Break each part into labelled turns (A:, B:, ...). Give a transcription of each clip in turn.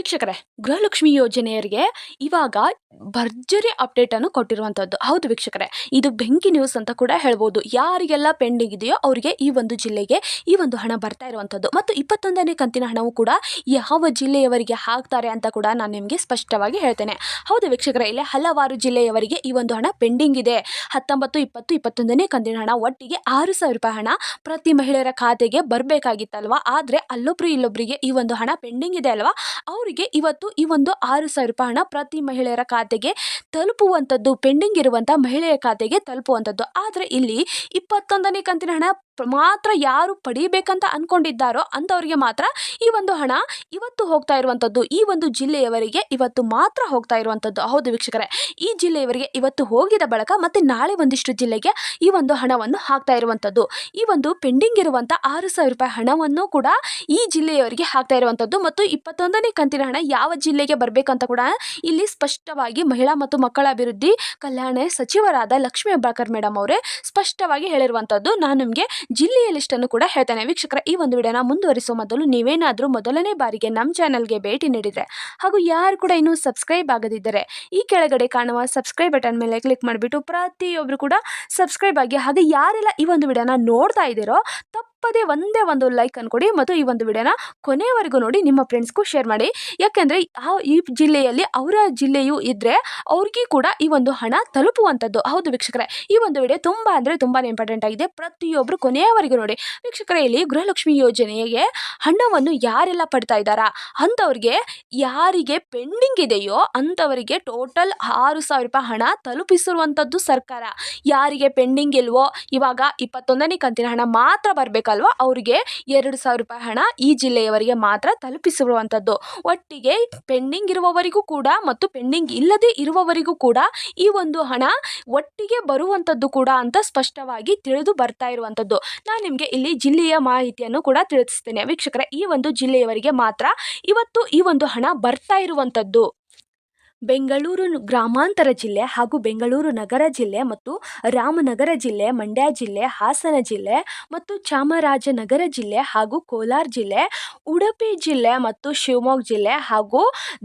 A: ವೀಕ್ಷಕರೇ, ಗೃಹಲಕ್ಷ್ಮಿ ಯೋಜನೆಯರಿಗೆ ಇವಾಗ ಭರ್ಜರಿ ಅಪ್ಡೇಟ್ ಅನ್ನು ಕೊಟ್ಟಿರುವಂತದ್ದು. ಹೌದು ವೀಕ್ಷಕರೇ, ಇದು ಬೆಂಕಿ ನ್ಯೂಸ್ ಅಂತ ಕೂಡ ಹೇಳ್ಬೋದು. ಯಾರಿಗೆಲ್ಲ ಪೆಂಡಿಂಗ್ ಇದೆಯೋ ಅವರಿಗೆ ಈ ಒಂದು ಜಿಲ್ಲೆಗೆ ಈ ಒಂದು ಹಣ ಬರ್ತಾ ಇರುವಂತದ್ದು. ಮತ್ತು ಇಪ್ಪತ್ತೊಂದನೇ ಕಂತಿನ ಹಣವು ಕೂಡ ಯಾವ ಜಿಲ್ಲೆಯವರಿಗೆ ಹಾಕ್ತಾರೆ ಅಂತ ಕೂಡ ನಾನು ನಿಮಗೆ ಸ್ಪಷ್ಟವಾಗಿ ಹೇಳ್ತೇನೆ. ಹೌದು ವೀಕ್ಷಕರೇ, ಇಲ್ಲಿ ಹಲವಾರು ಜಿಲ್ಲೆಯವರಿಗೆ ಈ ಒಂದು ಹಣ ಪೆಂಡಿಂಗ್ ಇದೆ. ಹತ್ತೊಂಬತ್ತು, ಇಪ್ಪತ್ತು, ಇಪ್ಪತ್ತೊಂದನೇ ಕಂತಿನ ಹಣ ಒಟ್ಟಿಗೆ ಆರು ಸಾವಿರ ರೂಪಾಯಿ ಹಣ ಪ್ರತಿ ಮಹಿಳೆಯರ ಖಾತೆಗೆ ಬರಬೇಕಾಗಿತ್ತಲ್ವಾ? ಆದರೆ ಅಲ್ಲೊಬ್ರು ಇಲ್ಲೊಬ್ಬರಿಗೆ ಈ ಒಂದು ಹಣ ಪೆಂಡಿಂಗ್ ಇದೆ ಅಲ್ವಾ? ಅವರಿಗೆ ಇವತ್ತು ಈ ಒಂದು ಆರು ಸಾವಿರ ರೂಪಾಯಿ ಹಣ ಪ್ರತಿ ಮಹಿಳೆಯರ ಖಾತೆಗೆ ತಲುಪುವಂಥದ್ದು, ಪೆಂಡಿಂಗ್ ಇರುವಂಥ ಮಹಿಳೆಯ ಖಾತೆಗೆ ತಲುಪುವಂಥದ್ದು. ಆದರೆ ಇಲ್ಲಿ ಇಪ್ಪತ್ತೊಂದನೇ ಕಂತಿನ ಹಣ ಮಾತ್ರ ಯಾರು ಪಡೀಬೇಕಂತ ಅನ್ಕೊಂಡಿದ್ದಾರೋ ಅಂಥವ್ರಿಗೆ ಮಾತ್ರ ಈ ಒಂದು ಹಣ ಇವತ್ತು ಹೋಗ್ತಾ ಇರುವಂಥದ್ದು, ಈ ಒಂದು ಜಿಲ್ಲೆಯವರಿಗೆ ಇವತ್ತು ಮಾತ್ರ ಹೋಗ್ತಾ ಇರುವಂಥದ್ದು. ಹೌದು ವೀಕ್ಷಕರೇ, ಈ ಜಿಲ್ಲೆಯವರಿಗೆ ಇವತ್ತು ಹೋಗಿದ ಬಳಿಕ ಮತ್ತೆ ನಾಳೆ ಒಂದಿಷ್ಟು ಜಿಲ್ಲೆಗೆ ಈ ಒಂದು ಹಣವನ್ನು ಹಾಕ್ತಾ ಇರುವಂಥದ್ದು. ಈ ಒಂದು ಪೆಂಡಿಂಗ್ ಇರುವಂಥ ಆರು ಸಾವಿರ ರೂಪಾಯಿ ಹಣವನ್ನು ಕೂಡ ಈ ಜಿಲ್ಲೆಯವರಿಗೆ ಹಾಕ್ತಾ ಇರುವಂಥದ್ದು ಮತ್ತು ಇಪ್ಪತ್ತೊಂದನೇ ಕಂತಿನ ಹಣ ಯಾವ ಜಿಲ್ಲೆಗೆ ಬರಬೇಕಂತ ಕೂಡ ಇಲ್ಲಿ ಸ್ಪಷ್ಟವಾಗಿ ಮಹಿಳಾ ಮತ್ತು ಮಕ್ಕಳ ಅಭಿವೃದ್ಧಿ ಕಲ್ಯಾಣ ಸಚಿವರಾದ ಲಕ್ಷ್ಮೀ ಹೆಬ್ಬಾಳ್ಕರ್ ಮೇಡಮ್ ಅವರೇ ಸ್ಪಷ್ಟವಾಗಿ ಹೇಳಿರುವಂಥದ್ದು. ನಾನು ನಿಮಗೆ ಜಿಲ್ಲೆಯ ಲಿಸ್ಟ್ ಅನ್ನು ಕೂಡ ಹೇಳ್ತಾನೆ. ವೀಕ್ಷಕರ, ಈ ಒಂದು ವಿಡಿಯೋನ ಮುಂದುವರಿಸುವ ಮೊದಲು ನೀವೇನಾದರೂ ಮೊದಲನೇ ಬಾರಿಗೆ ನಮ್ಮ ಚಾನಲ್ಗೆ ಭೇಟಿ ನೀಡಿದರೆ ಹಾಗೂ ಯಾರು ಕೂಡ ಇನ್ನೂ ಸಬ್ಸ್ಕ್ರೈಬ್ ಆಗದಿದ್ದರೆ ಈ ಕೆಳಗಡೆ ಕಾಣುವ ಸಬ್ಸ್ಕ್ರೈಬ್ ಬಟನ್ ಮೇಲೆ ಕ್ಲಿಕ್ ಮಾಡಿಬಿಟ್ಟು ಪ್ರತಿಯೊಬ್ಬರು ಕೂಡ ಸಬ್ಸ್ಕ್ರೈಬ್ ಆಗಿ ಹಾಗೆ ಯಾರೆಲ್ಲ ಈ ಒಂದು ವಿಡಿಯೋನ ನೋಡ್ತಾ ಇದ್ದೀರೋ ತಪ್ಪದೇ ಒಂದೇ ಒಂದು ಲೈಕ್ ಅನ್ಕೊಡಿ ಮತ್ತು ಈ ಒಂದು ವಿಡಿಯೋನ ಕೊನೆಯವರೆಗೂ ನೋಡಿ, ನಿಮ್ಮ ಫ್ರೆಂಡ್ಸ್ಗೂ ಶೇರ್ ಮಾಡಿ. ಯಾಕೆಂದರೆ ಆ ಈ ಜಿಲ್ಲೆಯಲ್ಲಿ ಅವರ ಜಿಲ್ಲೆಯು ಇದ್ದರೆ ಅವ್ರಿಗೆ ಕೂಡ ಈ ಒಂದು ಹಣ ತಲುಪುವಂಥದ್ದು. ಹೌದು ವೀಕ್ಷಕರೇ, ಈ ಒಂದು ವಿಡಿಯೋ ತುಂಬ ಅಂದರೆ ತುಂಬಾ ಇಂಪಾರ್ಟೆಂಟ್ ಆಗಿದೆ. ಪ್ರತಿಯೊಬ್ಬರು ಕೊನೆಯವರೆಗೂ ನೋಡಿ. ವೀಕ್ಷಕರೇ, ಇಲ್ಲಿ ಗೃಹಲಕ್ಷ್ಮಿ ಯೋಜನೆಗೆ ಹಣವನ್ನು ಯಾರೆಲ್ಲ ಪಡ್ತಾ ಇದ್ದಾರಾ? ಅಂಥವ್ರಿಗೆ ಯಾರಿಗೆ ಪೆಂಡಿಂಗ್ ಇದೆಯೋ ಅಂಥವರಿಗೆ ಟೋಟಲ್ ಆರು ಸಾವಿರ ರೂಪಾಯಿ ಹಣ ತಲುಪಿಸಿರುವಂಥದ್ದು ಸರ್ಕಾರ. ಯಾರಿಗೆ ಪೆಂಡಿಂಗ್ ಇಲ್ವೋ, ಇವಾಗ ಇಪ್ಪತ್ತೊಂದನೇ ಕಂತಿನ ಹಣ ಮಾತ್ರ ಬರಬೇಕಲ್ವ ಅವರಿಗೆ ಎರಡು ಸಾವಿರ ರೂಪಾಯಿ ಹಣ ಈ ಜಿಲ್ಲೆಯವರಿಗೆ ಮಾತ್ರ ತಲುಪಿಸಿರುವಂಥದ್ದು ಒಟ್ಟಿಗೆ ಪೆಂಡಿಂಗ್ ಇರುವವರಿಗೂ ಕೂಡ ಮತ್ತು ಪೆಂಡಿಂಗ್ ಇಲ್ಲದೆ ಇರುವವರಿಗೂ ಕೂಡ ಈ ಒಂದು ಹಣ ಒಟ್ಟಿಗೆ ಬರುವಂಥದ್ದು ಕೂಡ ಅಂತ ಸ್ಪಷ್ಟವಾಗಿ ತಿಳಿದು ಬರ್ತಾ ಇರುವಂಥದ್ದು. ನಾನು ನಿಮಗೆ ಇಲ್ಲಿ ಜಿಲ್ಲೆಯ ಮಾಹಿತಿಯನ್ನು ಕೂಡ ತಿಳಿಸ್ತೇನೆ. ವೀಕ್ಷಕರ, ಈ ಒಂದು ಜಿಲ್ಲೆಯವರಿಗೆ ಮಾತ್ರ ಇವತ್ತು ಈ ಒಂದು ಹಣ ಬರ್ತಾ ಇರುವಂಥದ್ದು. ಬೆಂಗಳೂರು ಗ್ರಾಮಾಂತರ ಜಿಲ್ಲೆ ಹಾಗೂ ಬೆಂಗಳೂರು ನಗರ ಜಿಲ್ಲೆ ಮತ್ತು ರಾಮನಗರ ಜಿಲ್ಲೆ, ಮಂಡ್ಯ ಜಿಲ್ಲೆ, ಹಾಸನ ಜಿಲ್ಲೆ ಮತ್ತು ಚಾಮರಾಜನಗರ ಜಿಲ್ಲೆ ಹಾಗೂ ಕೋಲಾರ ಜಿಲ್ಲೆ, ಉಡುಪಿ ಜಿಲ್ಲೆ ಮತ್ತು ಶಿವಮೊಗ್ಗ ಜಿಲ್ಲೆ ಹಾಗೂ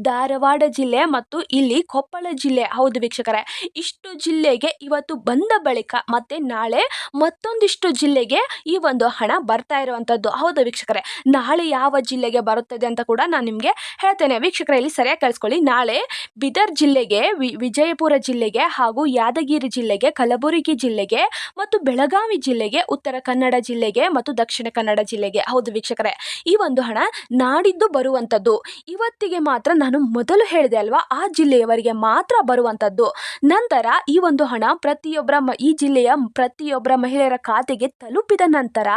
A: ಧಾರವಾಡ ಜಿಲ್ಲೆ ಮತ್ತು ಇಲ್ಲಿ ಕೊಪ್ಪಳ ಜಿಲ್ಲೆ. ಹೌದು ವೀಕ್ಷಕರೇ, ಇಷ್ಟು ಜಿಲ್ಲೆಗೆ ಇವತ್ತು ಬಂದ ಬಳಿಕ ಮತ್ತೆ ನಾಳೆ ಮತ್ತೊಂದಿಷ್ಟು ಜಿಲ್ಲೆಗೆ ಈ ಒಂದು ಹಣ ಬರ್ತಾ ಇರುವಂಥದ್ದು ಹೌದು ವೀಕ್ಷಕರೇ, ನಾಳೆ ಯಾವ ಜಿಲ್ಲೆಗೆ ಬರುತ್ತದೆ ಅಂತ ಕೂಡ ನಾನು ನಿಮಗೆ ಹೇಳ್ತೇನೆ. ವೀಕ್ಷಕರೇ, ಇಲ್ಲಿ ಸರಿಯಾಗಿ ಕಳಿಸ್ಕೊಳ್ಳಿ. ನಾಳೆ ಬೀದರ್ ಜಿಲ್ಲೆಗೆ ವಿಜಯಪುರ ಜಿಲ್ಲೆಗೆ ಹಾಗೂ ಯಾದಗಿರಿ ಜಿಲ್ಲೆಗೆ, ಕಲಬುರಗಿ ಜಿಲ್ಲೆಗೆ ಮತ್ತು ಬೆಳಗಾವಿ ಜಿಲ್ಲೆಗೆ, ಉತ್ತರ ಕನ್ನಡ ಜಿಲ್ಲೆಗೆ ಮತ್ತು ದಕ್ಷಿಣ ಕನ್ನಡ ಜಿಲ್ಲೆಗೆ. ಹೌದು ವೀಕ್ಷಕರೇ, ಈ ಒಂದು ಹಣ ನಾಡಿದ್ದು ಬರುವಂಥದ್ದು. ಇವತ್ತಿಗೆ ಮಾತ್ರ ನಾನು ಮೊದಲು ಹೇಳಿದೆ ಅಲ್ವಾ, ಆ ಜಿಲ್ಲೆಯವರಿಗೆ ಮಾತ್ರ ಬರುವಂಥದ್ದು. ನಂತರ ಈ ಒಂದು ಹಣ ಪ್ರತಿಯೊಬ್ಬರ ಈ ಜಿಲ್ಲೆಯ ಪ್ರತಿಯೊಬ್ಬರ ಮಹಿಳೆಯರ ಖಾತೆಗೆ ತಲುಪಿದ ನಂತರ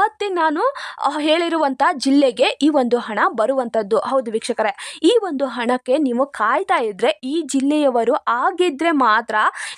A: ಮತ್ತೆ ನಾನು ಹೇಳಿರುವಂಥ ಜಿಲ್ಲೆಗೆ ಈ ಒಂದು ಹಣ ಬರುವಂಥದ್ದು. ಹೌದು ವೀಕ್ಷಕರೇ, ಈ ಒಂದು ಹಣಕ್ಕೆ ನೀವು ಕಾಯ್ತಾ ಇದ್ದರೆ ಈ ಜಿಲ್ಲೆಯವರು ಆಗಿದ್ದರೆ ಮಾತ್ರ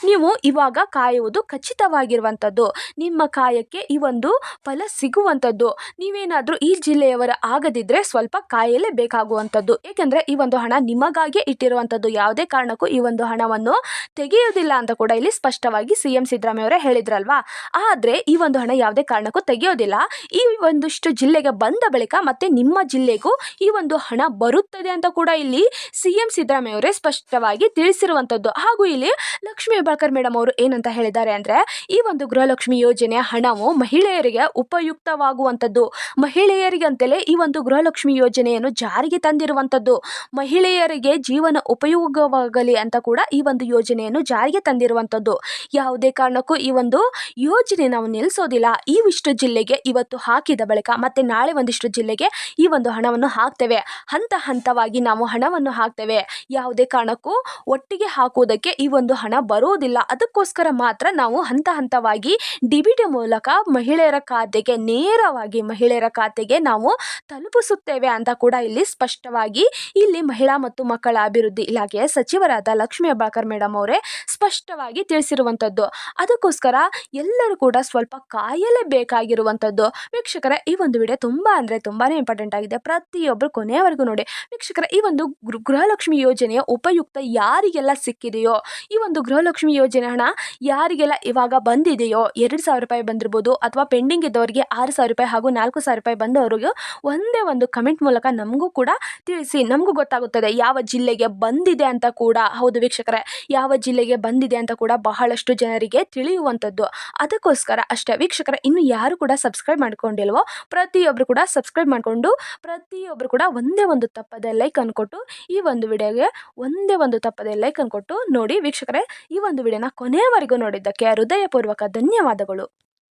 A: ನೀವು ಇವಾಗ ಕಾಯುವುದು ಖಚಿತವಾಗಿರುವಂಥದ್ದು. ನಿಮ್ಮ ಕಾಯಕ್ಕೆ ಈ ಒಂದು ಫಲ ಸಿಗುವಂಥದ್ದು. ನೀವೇನಾದರೂ ಈ ಜಿಲ್ಲೆಯವರ ಆಗದಿದ್ದರೆ ಸ್ವಲ್ಪ ಕಾಯಲೇ ಬೇಕಾಗುವಂಥದ್ದು ಏಕೆಂದರೆ ಈ ಒಂದು ಹಣ ನಿಮಗಾಗಿಯೇ ಇಟ್ಟಿರುವಂಥದ್ದು. ಯಾವುದೇ ಕಾರಣಕ್ಕೂ ಈ ಒಂದು ಹಣವನ್ನು ತೆಗೆಯುವುದಿಲ್ಲ ಅಂತ ಕೂಡ ಇಲ್ಲಿ ಸ್ಪಷ್ಟವಾಗಿ ಸಿ ಎಂ ಸಿದ್ದರಾಮಯ್ಯವರೇ ಹೇಳಿದ್ರಲ್ವಾ? ಆದರೆ ಈ ಒಂದು ಹಣ ಯಾವುದೇ ಕಾರಣಕ್ಕೂ ತೆಗೆಯೋದಿಲ್ಲ. ಈ ಒಂದಿಷ್ಟು ಜಿಲ್ಲೆಗೆ ಬಂದ ಬಳಿಕ ಮತ್ತೆ ನಿಮ್ಮ ಜಿಲ್ಲೆಗೂ ಈ ಒಂದು ಹಣ ಬರುತ್ತದೆ ಅಂತ ಕೂಡ ಇಲ್ಲಿ ಸಿ ಎಂ ಸಿದ್ದರಾಮಯ್ಯವರೇ ಸ್ಪಷ್ಟವಾಗಿ ತಿಳಿಸಿರುವಂಥದ್ದು ಹಾಗೂ ಇಲ್ಲಿ ಲಕ್ಷ್ಮೀ ಹೆಬ್ಬಾಳ್ಕರ್ ಮೇಡಮ್ ಅವರು ಏನಂತ ಹೇಳಿದ್ದಾರೆ ಅಂದರೆ, ಈ ಒಂದು ಗೃಹಲಕ್ಷ್ಮಿ ಯೋಜನೆಯ ಹಣವು ಮಹಿಳೆಯರಿಗೆ ಉಪಯುಕ್ತವಾಗುವಂಥದ್ದು ಮಹಿಳೆಯರಿಗಂತಲೇ ಈ ಒಂದು ಗೃಹಲಕ್ಷ್ಮಿ ಯೋಜನೆಯನ್ನು ಜಾರಿಗೆ ತಂದಿರುವಂಥದ್ದು ಮಹಿಳೆಯರಿಗೆ ಜೀವನ ಉಪಯೋಗವಾಗಲಿ ಅಂತ ಕೂಡ ಈ ಒಂದು ಯೋಜನೆಯನ್ನು ಜಾರಿಗೆ ತಂದಿರುವಂಥದ್ದು ಯಾವುದೇ ಕಾರಣಕ್ಕೂ ಈ ಒಂದು ಯೋಜನೆ ನಾವು ನಿಲ್ಲಿಸೋದಿಲ್ಲ ಈ ಇಷ್ಟು ಜಿಲ್ಲೆಗೆ ಇವತ್ತು ಹಾಕಿದ ಬಳಿಕ ಮತ್ತೆ ನಾಳೆ ಒಂದಿಷ್ಟು ಜಿಲ್ಲೆಗೆ ಈ ಒಂದು ಹಣವನ್ನು ಹಾಕ್ತೇವೆ. ಹಂತ ಹಂತವಾಗಿ ನಾವು ಹಣವನ್ನು ಹಾಕ್ತೇವೆ. ಯಾವುದೇ ಕಾರಣಕ್ಕೂ ಒಟ್ಟಿಗೆ ಹಾಕುವುದಕ್ಕೆ ಈ ಒಂದು ಹಣ ಬರುವುದಿಲ್ಲ ಅದಕ್ಕೋಸ್ಕರ ಮಾತ್ರ ನಾವು ಹಂತ ಹಂತವಾಗಿ ಡಿ ಬಿ ಟಿ ಮೂಲಕ ಮಹಿಳೆಯರ ಖಾತೆಗೆ, ನೇರವಾಗಿ ಮಹಿಳೆಯರ ಖಾತೆಗೆ ನಾವು ತಲುಪಿಸುತ್ತೇವೆ ಅಂತ ಕೂಡ ಇಲ್ಲಿ ಸ್ಪಷ್ಟವಾಗಿ ಇಲ್ಲಿ ಮಹಿಳಾ ಮತ್ತು ಮಕ್ಕಳ ಅಭಿವೃದ್ಧಿ ಇಲಾಖೆಯ ಸಚಿವರಾದ ಲಕ್ಷ್ಮೀ ಹೆಬ್ಬಾಳ್ಕರ್ ಮೇಡಮ್ ಅವರೇ ಸ್ಪಷ್ಟವಾಗಿ ತಿಳಿಸಿರುವಂಥದ್ದು. ಅದಕ್ಕೋಸ್ಕರ ಎಲ್ಲರೂ ಕೂಡ ಸ್ವಲ್ಪ ಕಾಯಲೇಬೇಕಾಗಿರುವಂಥದ್ದು ವೀಕ್ಷಕರೇ, ಈ ಒಂದು ವಿಡಿಯೋ ತುಂಬ ಅಂದರೆ ತುಂಬಾ ಇಂಪಾರ್ಟೆಂಟ್ ಆಗಿದೆ. ಪ್ರತಿಯೊಬ್ಬರು ಕೊನೆಯವರೆಗೂ ನೋಡಿ. ವೀಕ್ಷಕರ, ಈ ಒಂದು ಗೃಹಲಕ್ಷ್ಮಿ ಯೋಜನೆಯ ಉಪಯುಕ್ತ ಯಾರಿಗೆಲ್ಲ ಸಿಕ್ಕಿದೆಯೋ, ಈ ಒಂದು ಗೃಹಲಕ್ಷ್ಮಿ ಯೋಜನೆ ಹಣ ಯಾರಿಗೆಲ್ಲ ಇವಾಗ ಬಂದಿದೆಯೋ, ಎರಡು ಸಾವಿರ ರೂಪಾಯಿ ಬಂದಿರ್ಬೋದು ಅಥವಾ ಪೆಂಡಿಂಗ್ ಇದ್ದವರಿಗೆ ಆರು ಸಾವಿರ ರೂಪಾಯಿ ಹಾಗೂ ನಾಲ್ಕು ಸಾವಿರ ರೂಪಾಯಿ ಬಂದವರಿಗೂ ಒಂದೇ ಒಂದು ಕಮೆಂಟ್ ಮೂಲಕ ನಮಗೂ ಕೂಡ ತಿಳಿಸಿ. ನಮಗೂ ಗೊತ್ತಾಗುತ್ತದೆ, ಯಾವ ಜಿಲ್ಲೆಗೆ ಬಂದಿದೆ ಅಂತ ಕೂಡ. ಹೌದು ವೀಕ್ಷಕರೇ, ಯಾವ ಜಿಲ್ಲೆಗೆ ಬಂದಿದೆ ಅಂತ ಕೂಡ ಬಹಳಷ್ಟು ಜನರಿಗೆ ತಿಳಿಯುವಂಥದ್ದು. ಅದಕ್ಕೋಸ್ಕರ ಅಷ್ಟೇ, ವೀಕ್ಷಕರ, ಇನ್ನು ಯಾರು ಕೂಡ ಸಬ್ಸ್ಕ್ರೈಬ್ ಮಾಡ್ಕೊಂಡಿಲ್ವೋ ಪ್ರತಿಯೊಬ್ಬರು ಕೂಡ ಸಬ್ಸ್ಕ್ರೈಬ್ ಮಾಡಿಕೊಂಡು ಪ್ರತಿಯೊಬ್ಬರು ಕೂಡ ಒಂದೇ ಒಂದು ತಪ್ಪದೆ ಲೈಕ್ ಅನ್ಕೊಟ್ಟು ಈ ಒಂದು ವಿಡಿಯೋಗೆ ಒಂದೇ ಒಂದು ತಪ್ಪದೆ ಲೈಕ್ ಅನ್ಕೊಟ್ಟು ನೋಡಿ ವೀಕ್ಷಕರೇ, ಈ ಒಂದು ವಿಡಿಯೋನ ಕೊನೆಯವರೆಗೂ ನೋಡಿದ್ದಕ್ಕೆ ಹೃದಯಪೂರ್ವಕ ಧನ್ಯವಾದಗಳು.